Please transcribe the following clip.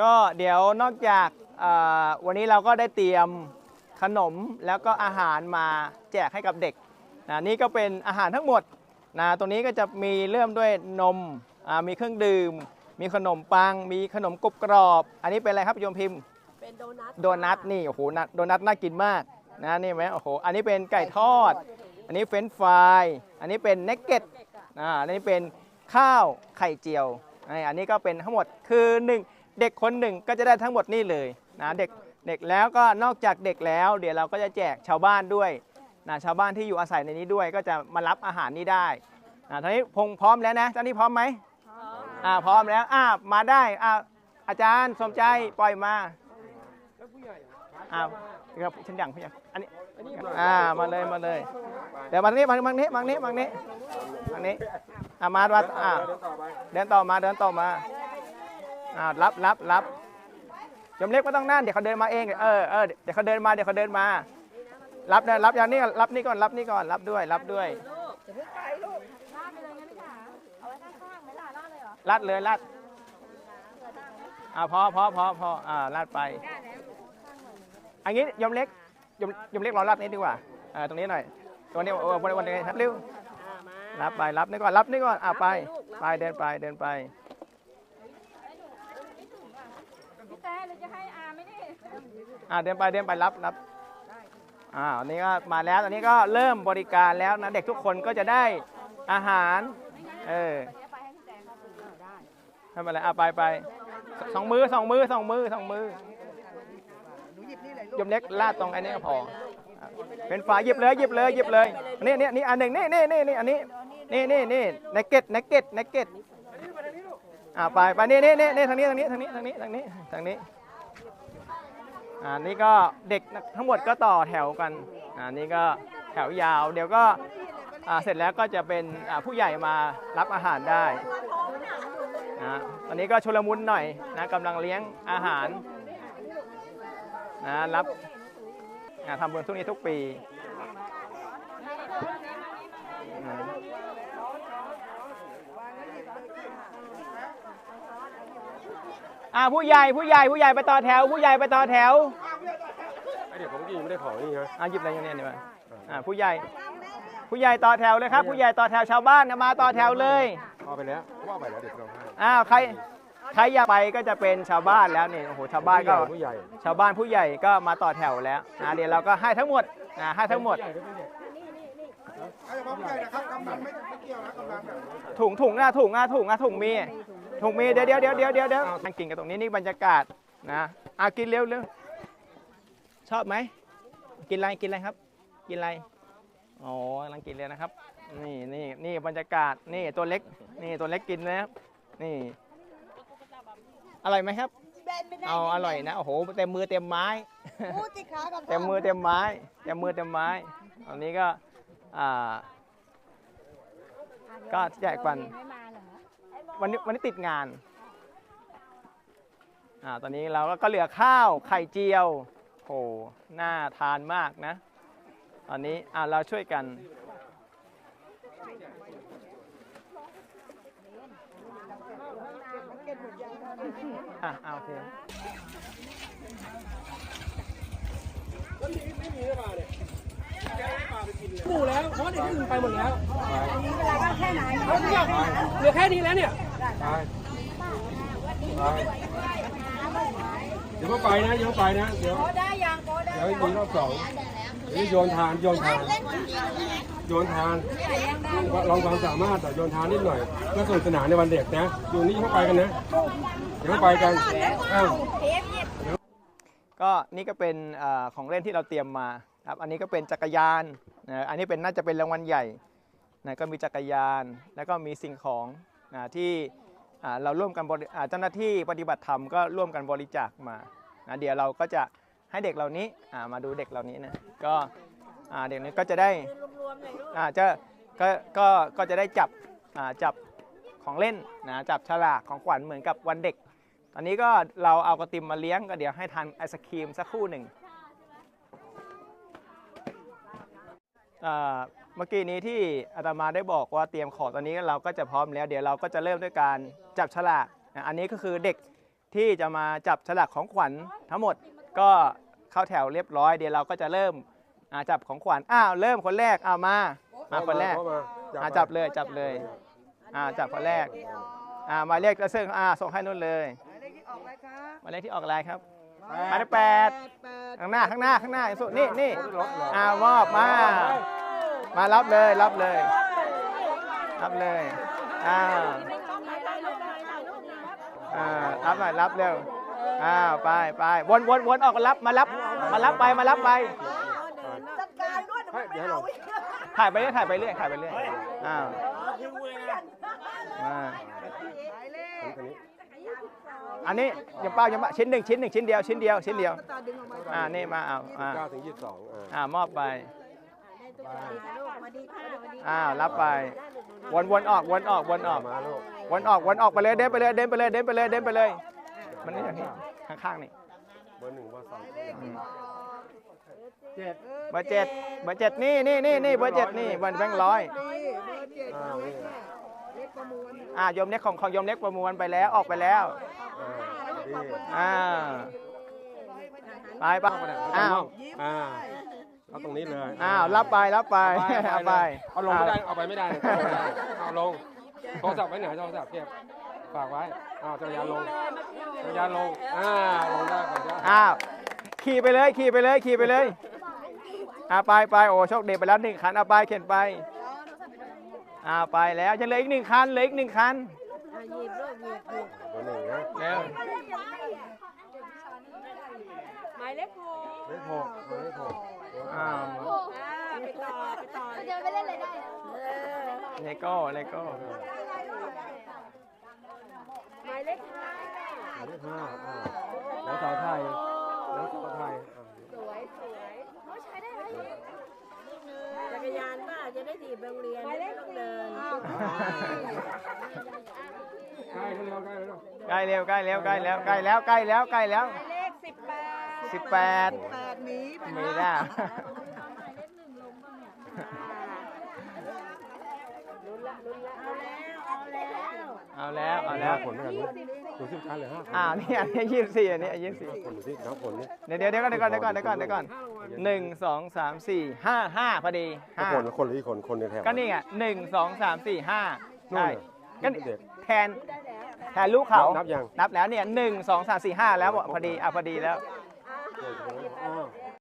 ก็เดี๋ยวนอกจากเอ่อวันนี้เราก็ได้เตรียมขนมแล้วก็อาหารมาแจกให้กับเด็กนะนี่ก็เป็นอาหารทั้งหมดนะตรงนี้ก็จะมีเริ่มด้วยนมอ่ามีเครื่องดื่ม มีขนมปัง มีขนมกรุบกรอบ อันนี้เป็นอะไรครับโยมพิมพ์ เป็นโดนัทโดนัทนี่โอ้โหนัทโดนัทน่ากินมากนะนี่ไหมโอ้โหอันนี้เป็นไก่ทอด อันนี้เฟรนช์ฟรายอันนี้เป็นเนกเก็ตอ่าอันนี้เป็นข้าวไข่เจียวไอ้อันนี้ก็เป็นทั้งหมดคือหนึ่ง เด็กคนหนึ่งก็จะได้ทั้งหมดนี่เลยนะเด็กเด็กแล้วก็นอกจากเด็กแล้ว เดี๋ยวเราก็จะแจกชาวบ้านด้วยนะชาวบ้านที่อยู่อาศัยในนี้ด้วยก็จะมารับอาหารนี้ได้อ่าตอนนี้พงพร้อมแล้วนะเจ้านี่พร้อมไหมอ่าพร้อมแล้วอ่ามาได้อ่าอาจารย์สมใจปล่อยมาอ้าวครับฉันดังพี่ยังอันนี้อ่ามาเลยมาเลยเดี๋ยวมาทางนี้มาทางนี้มาทางนี้มาทางนี้มาทางนี้อ่ามามาอ่าเดินต่อมาเดินต่อมา อ่ารับรับรับยมเล็กไม่ต้องนั่นเดี๋ยวเขาเดินมาเองเออเออเดี๋ยวเขาเดินมาเดี๋ยวเขาเดินมา รับนะรับอย่างนี้ก่อนรับนี่ก่อนรับนี่ก่อนรับด้วย รับด้วยลาดไปเลยงั้นพี่ขาเอาไว้ข้างๆไหมล่ะลาดเลยเหรอลัดเลยลัดอ่าพอพอพอพออ่าลัดไป อันนี้ยมเล็กยมยมเล็กรอลัดนี้ดีกว่าอ่าตรงนี้หน่อยตรงนี้เออวันวันนี้เร็วอ่ามารับไปรับนี่ก่อนรับนี่ก่อนอ่าไป ไปเดินไปเดินไป พี่ แต่เราจะให้อาไม่ได้อ่าเดินไปเดินไปรับรับอ่าอันนี้ก็มาแล้วตอนนี้ก็เริ่มบริการแล้วนะเด็กทุกคนก็จะได้อาหาร เออไปให้พี่แต่เขาถือได้ทำอะไรอะไปไปสองมือสองมือสองมือสองมือยมเล็กลาดตรงไอ้นี้ก็พออะเป็นฝาหยิบเลยหยิบเลยหยิบเลยนี่นี่นี่อันหนึ่งนี่นี่นี่นี่อันนี้นี่นี่นี่เนกเก็ตเนกเก็ตเนกเก็ต อ่าไปไปนี่นี่นี่นี่ทางนี้ทางนี้ทางนี้ทางนี้ทางนี้ทางนี้อ่านี่ก็เด็กทั้งหมดก็ต่อแถวกันอ่านี่ก็แถวยาว เดี๋ยวก็อ่าเสร็จแล้วก็จะเป็นอ่าผู้ใหญ่มารับอาหารได้นะตอนนี้ก็ชุลมุนหน่อยนะกำลังเลี้ยงอาหารนะรับอ่าทำบุญทุกนี้ทุกปี อ่าผู้ใหญ่ผู้ใหญ่ผู้ใหญ่ไปต่อแถว ผู้ใหญ่ไปต่อแถวไอเด็กผมกินไม่ได้ของนี่ไงอ่าหยิบอะไรอย่างเนี้ยดีกว่าอ่าผู้ใหญ่ ผู้ใหญ่ต่อแถวเลยครับ ผู้ใหญ่ต่อแถวชาวบ้านนะมาต่อแถวเลยพอไปแล้วว่าไปแล้วเด็กเราให้อ้าวใครใครอยากไปก็จะเป็นชาวบ้านแล้วนี่โอ้โหชาวบ้านก็ผู้ใหญ่ชาวบ้านผู้ใหญ่ก็มาต่อแถวแล้วนะเดี๋ยวเราก็ให้ทั้งหมดนะให้ทั้งหมดถุงถุงอะถุงอะถุงอะถุงมี ถุงมีเดี๋ยวเดี๋ยวเดี๋ยวเดี๋ยวเดี๋ยวเดี๋ยวนั่งกินกันตรงนี้นี่บรรยากาศนะอะกินเร็วเร็วชอบไหมกินอะไรกินอะไรครับ กินอะไรอ๋อกำลังกินเลยนะครับ นี่นี่นี่บรรยากาศนี่ตัวเล็ก นี่ตัวเล็กกินนะครับนี่อร่อยไหมครับเอาอร่อยนะโอ้โหเต็มมือเต็มไม้พูดสิคะกับเต็มมือเต็มไม้เต็มมือเต็มไม้อันนี้ก็อ่าก็แจกปันไม่มาเหรอ วันนี้วันนี้ติดงานอ่าตอนนี้เราก็เหลือข้าวไข่เจียวโหน่าทานมากนะ ตอนนี้อ่าเราช่วยกันอะเอาโอเคหมู่แล้วเพราะเด็กที่อื่นไปหมดแล้วเวลาก็แค่ไหนเหลือแค่นี้แล้วเนี่ยไปไป เดี๋ยวก็ไปนะเดี๋ยวไปนะเดี๋ยวโกได้ยังโกได้เดี๋ยวมีรอบสองเดี๋ยวโยนทานโยนทานโยนทานลองความสามารถแต่โยนทานนิดหน่อยเพื่อสนุกสนานในวันเด็กนะอยู่นี่เขาไปกันนะเดี๋ยวไปกันอ้าวก็นี่ก็เป็นของเล่นที่เราเตรียมมาครับอันนี้ก็เป็นจักรยานนะอันนี้เป็นน่าจะเป็นรางวัลใหญ่นะก็มีจักรยานแล้วก็มีสิ่งของ ที่เราร่วมกันเจ้าหน้าที่ปฏิบัติธรรมก็ร่วมกันบริจาคมานะเดี๋ยวเราก็จะให้เด็กเหล่านี้มาดูเด็กเหล่านี้นะก็เด็กนี้ก็จะได้จะก็ก็ก็จะได้จับจับของเล่นนะจับฉลากของขวัญเหมือนกับวันเด็ก ตอนนี้ก็เราเอากระติมมาเลี้ยงก็เดี๋ยวให้ทานไอศครีมสักครู่หนึ่งอ่า เมื่อกี้นี้ที่อาตมาได้บอกว่าเตรียมของตอนนี้เราก็จะพร้อมแล้ว เดี๋ยวเราก็จะเริ่มด้วยการจับฉลากนะอันนี้ก็คือเด็กที่จะมาจับฉลากของขวัญทั้งหมดก็เข้าแถวเรียบร้อย เดี๋ยวเราก็จะเริ่มอ่าจับของขวัญอ้าวเริ่มคนแรกอ้าวมามาคนแรกเข้ามาอ่าจับเลยจับเลยอ่าจับคนแรกอ่าหมายเลขจะซึ่งอ่าส่งให้นู่นเลยหมายเลขที่ออกอะไรครับ หมายเลขแปดข้างหน้าข้างหน้าข้างหน้าสุดนี่นี่อ่ามอบมา มารับเลยรับเลย รับเลยอ้าวอ่ารับหน่อยรับเร็วอ้าวไปไปวนวนวนออกมารับมารับมารับไปมารับไปให้เดี๋ยวให้ลงถ่ายไปเรื่อยถ่ายไปเรื่อยถ่ายไปเรื่อยอ้าวมา อันนี้อันนี้ยังเป้ายังเป้าชิ้นหนึ่งชิ้นหนึ่งชิ้นเดียวชิ้นเดียวชิ้นเดียวอ่านี่มาเอาอ่าเก้าถึงยี่สิบสองอ่า อ่ามอบไปอ้าวรับไป วนวนออกวนออกวนออกมาลูก วนออกวนออกไปเลยเดินไปเลยเดินไปเลยเดินไปเลยเดินไปเลย มันนี่อย่างนี้ข้างๆนี่เบอร์หนึ่งเบอร์สองเบอร์เจ็ดเบอร์เจ็ดนี่นี่นี่นี่เบอร์เจ็ดนี่วันแบงค์ร้อยอ้าวนี่อ่ายมเล็กของของยมเล็กประมวลไปแล้วออกไปแล้วอ่าดี อ่าไปไปเข้าไปไหนอ้าวอ่าเอาตรงนี้เลยอ้าวรับไปรับไปเอาไปเอาลงไม่ได้เอาไปไม่ได้เอาลงไม่ได้เอาลงโทรศัพท์ไว้ไหนโทรศัพท์เก็บฝากไว้อ้าวจักรยานลงจักรยานลงอ่าลงได้ก่อนจ้ะอ้าวขี่ไปเลยขี่ไปเลยขี่ไปเลยอ่าไปไปโอ้โชคดีไปแล้วหนึ่งคันเอาไปเข็นไปอ้าวไปแล้วยังเหลืออีกหนึ่งคันเหลืออีกหนึ่งคัน เบอร์หนึ่งนะเร็วหมายเลขหกเลขหกเบอร์เลขหกอ้าวอ่าไปต่อไปต่อจะไปเล่นอะไรได้นะเลโก้เลโก้หมายเลขห้าเลขห้าอ่าแล้วสาวไทยแล้วสาวไทยอ่าสวยสวยใช้ได้ไหมจักรยานป่ะจะได้ถีบโรงเรียนไม่ต้องเดิน ใกล้เร็วใกล้เร็วใกล้เร็วใกล้เร็วใกล้แล้วใกล้แล้วใกล้แล้วใกล้แล้วเลขสิบแปดสิบแปดแปดหมีมีแล้วลุ้นละลุ้นละเอาแล้วเอาแล้วเอาแล้วเอาแล้วผลไม่กันดูดูสิบการเหลือห้าอ่านี่อันนี้ยี่สิบสี่อันนี้ยี่สิบสี่ผลดูสิน้ำผลนี่เดี๋ยวเดี๋ยวเดี๋ยวก่อนเดี๋ยวก่อนเดี๋ยวก่อนเดี๋ยวก่อนเดี๋ยวก่อนหนึ่งสองสามสี่ห้าห้าพอดีห้าคนคนหรือคนคนในแถวก็นี่ไงหนึ่งสองสามสี่ห้านู่นใช่น่ะก็นี่เด็กแทน แทนลูกเขานับยัง นับแล้วเนี่ยหนึ่งสองสามสี่ห้าแล้วพอดีอะพอดีแล้วอ้าว